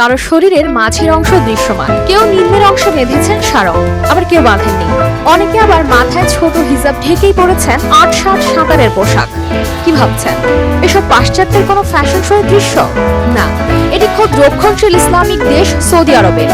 কারও শরীরের মাঝের অংশ দৃশ্যমান। কেউ নিম্নের অংশ বেঁধেছেন সারং আবার কেউ বাঁধেননি। অনেকে আবার মাথায় ছোট হিজাব ঢেকেই পড়েছেন আট ষাট সাঁতারের পোশাক। কি ভাবছেন? এসব পাশ্চাত্যের কোনো ফ্যাশন শোয়ের দৃশ্য? না, এটি খুব রক্ষণশীল ইসলামিক দেশ সৌদি আরবের।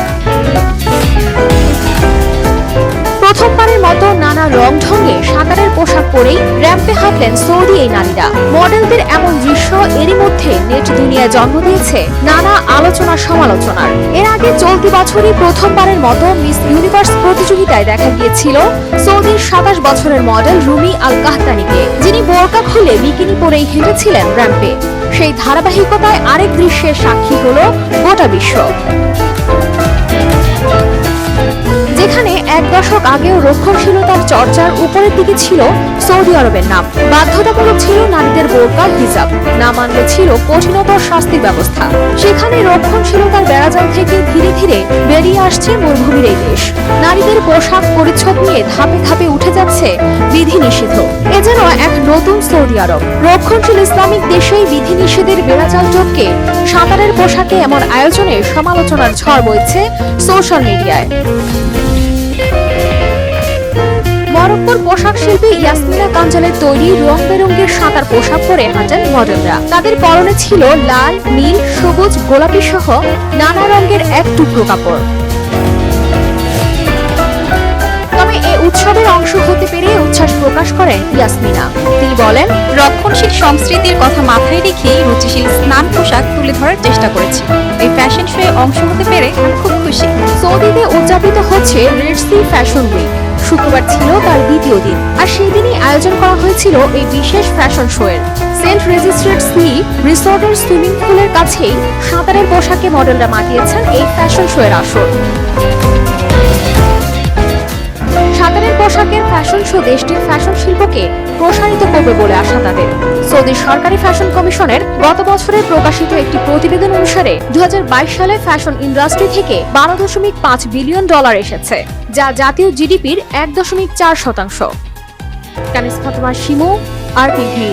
প্রথমবারের মতো নানা রং ঢঙ্গে সাঁতারের পোশাক পরেই র্যাম্পে হাঁটলেন সৌদি এই নারীরা। মডেলদের এমন দৃশ্য এরই মধ্যে নেট দুনিয়ায় জন্ম দিয়েছে নানা আলোচনা সমালোচনার। এর আগে চলতি বছরই প্রথমবারের মতো মিস ইউনিভার্স প্রতিযোগিতায় দেখা গিয়েছিল সৌদির সাতাশ বছরের মডেল রুমি আল কাহতানিকে যিনি বোরকা খুলে বিকিনি পরেই হেঁটেছিলেন র্যাম্পে। সেই ধারাবাহিকতায় আরেক দৃশ্যের সাক্ষী হলো গোটা বিশ্ব। আগেও রক্ষণশীলতার চর্চার উপরের দিকে ছিল সৌদি আরবের নাম। বাধ্যতামূলক ছিল নারীদের বোরকা হিজাব। না মানলে ছিল কঠিনতর শাস্তির ব্যবস্থা। সেখানে রক্ষণশীলতার বেড়াজাল থেকে ধীরে ধীরে বেরিয়ে আসছে মরুভূমির এই দেশ। নারীদের পোশাক পরিচ্ছদ নিয়ে ধাপে ধাপে উঠে যাচ্ছে বিধি নিষেধ এ যেন এক নতুন সৌদি আরব। রক্ষণশীল ইসলামিক দেশেই বিধি নিষেধের বেড়াজাল টপকে সাঁতারের পোশাকে এমন আয়োজনে সমালোচনার ঝড় বইছে সোশ্যাল মিডিয়ায় মরক্কোর পোশাক শিল্পী ইয়াসমিনা কাঞ্জালের তৈরি রং বেরঙের সাঁতার পোশাক পরে হাঁটেন মডেলরা। তাদের পরনে ছিল লাল, নীল, সবুজ, গোলাপি সহ নানা রঙের এক টুকরো কাপড়। উৎসবের অংশ হতে পেরে উচ্ছ্বাস প্রকাশ করেন ইয়াসমিনা। তিনি বলেন, রক্ষণশীল সংস্কৃতির কথা মাথায় রেখেই রুচিশীল স্নান পোশাক তুলে ধরার চেষ্টা করেছি। এই ফ্যাশন শোয়ে অংশ হতে পেরে খুব খুশি। সৌদিতে উদযাপিত হচ্ছে রেড সি ফ্যাশন উইক। শুক্রবার ছিল তার দ্বিতীয় দিন, আর সেই দিনই আয়োজন করা হয়েছিল এই বিশেষ ফ্যাশন শো এর। সেন্ট রেজিস্ট্রেড সি রিসোর্টের সুইমিং পুলের কাছেই সাঁতারের পোশাকে মডেলরা মাতিয়েছেন এই ফ্যাশন শো এর আসর। পোশাকের ফ্যাশন শো দেশটির ফ্যাশন শিল্পকে প্রসারিত করবে বলে আশা তাদের। সৌদি সরকারি ফ্যাশন কমিশনের গত বছরে প্রকাশিত একটি প্রতিবেদন অনুসারে দু হাজার বাইশ সালে ফ্যাশন ইন্ডাস্ট্রি থেকে বারো দশমিক পাঁচ বিলিয়ন ডলার এসেছে, যা জাতীয় জিডিপির এক দশমিক চার শতাংশ। কানিস শিমু আর টিভি